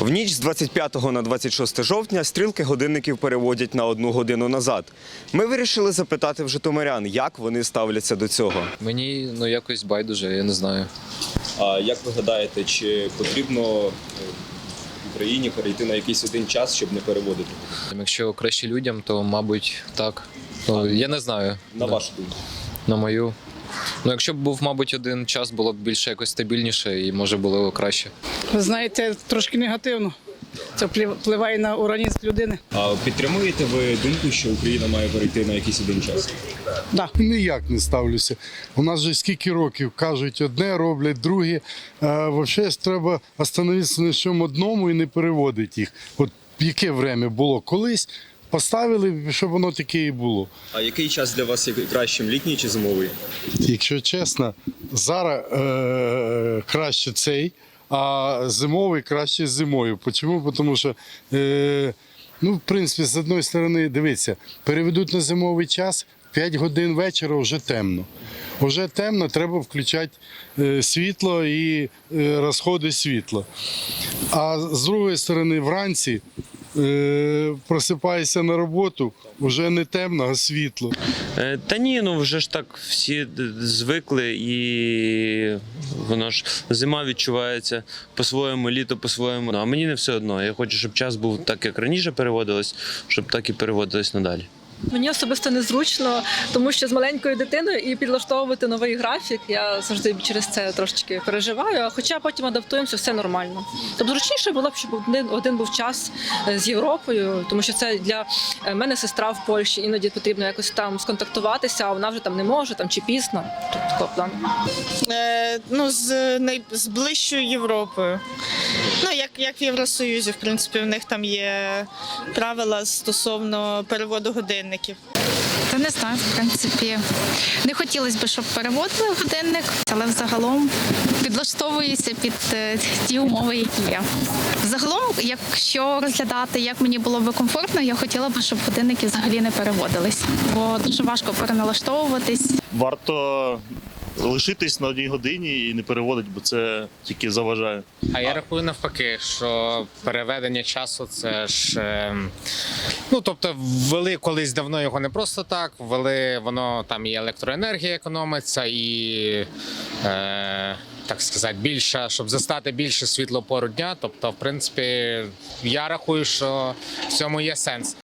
В ніч з 25 на 26 жовтня стрілки годинників переводять на одну годину назад. Ми вирішили запитати в житомирян, як вони ставляться до цього. Мені ну якось байдуже, я не знаю. А як ви гадаєте, чи потрібно е, Україні перейти на якийсь один час, щоб не переводити? Якщо краще людям, то мабуть так. Ну я не знаю. На Да. вашу думку? На мою. Ну, якщо б був, мабуть, один час, було б більше якось стабільніше і може було краще. Ви знаєте, трошки негативно. Це вплив- впливає на організм людини. А підтримуєте ви думку, що Україна має перейти на якийсь один час? Да. Ніяк не ставлюся. У нас вже скільки років кажуть одне, роблять друге. А, взагалі треба остановитися на чому одному і не переводити їх. От яке время було колись, поставили, щоб воно таке і було. А який час для вас є кращим, літній чи зимовий? Якщо чесно, зараз е- краще цей, а зимовий краще зимою. Чому? Тому що, е- ну, в принципі, з одної сторони, дивіться, переведуть на зимовий час, 5 годин вечора вже темно. Вже темно, треба включати е, світло і е, розходи світла. А з другої сторони, вранці просипаєшся на роботу, вже не темно, а світло. Е, Та ні, ну вже ж так всі звикли, і воно ж зима відчувається по-своєму, літо по-своєму. Ну, А мені не все одно. Я хочу, щоб час був так, як раніше переводилось, щоб так і переводилось надалі. Мені особисто незручно, тому що з маленькою дитиною і підлаштовувати новий графік. Я завжди через це трошечки переживаю. Хоча потім адаптуємося, все нормально. Тобто зручніше було б, щоб один, один був час е, з Європою, тому що це для е, мене сестра в Польщі. Іноді потрібно якось там сконтактуватися, а вона вже там не може, там чи пізно. Тобто такого. Е, ну, з, най, з ближчою Європою. Ну, як, в Євросоюзі, в принципі, в них там є правила стосовно переводу годинників. Та не знаю, в принципі. Не хотілося б, щоб переводили годинник, але взагалом підлаштовуюся під е, ті умови, які є. Загалом, якщо розглядати, як мені було би комфортно, я хотіла б, щоб годинники взагалі не переводились, бо дуже важко переналаштовуватись. варто лишитись на одній годині і не переводити, бо це тільки заважає. А я рахую навпаки, що переведення часу це ж. е, Ну, тобто, ввели колись давно його не просто так, ввели воно там і електроенергія економиться, і е, так сказати, більше, щоб застати більше світло пору дня. Тобто, в принципі, я рахую, що в цьому є сенс.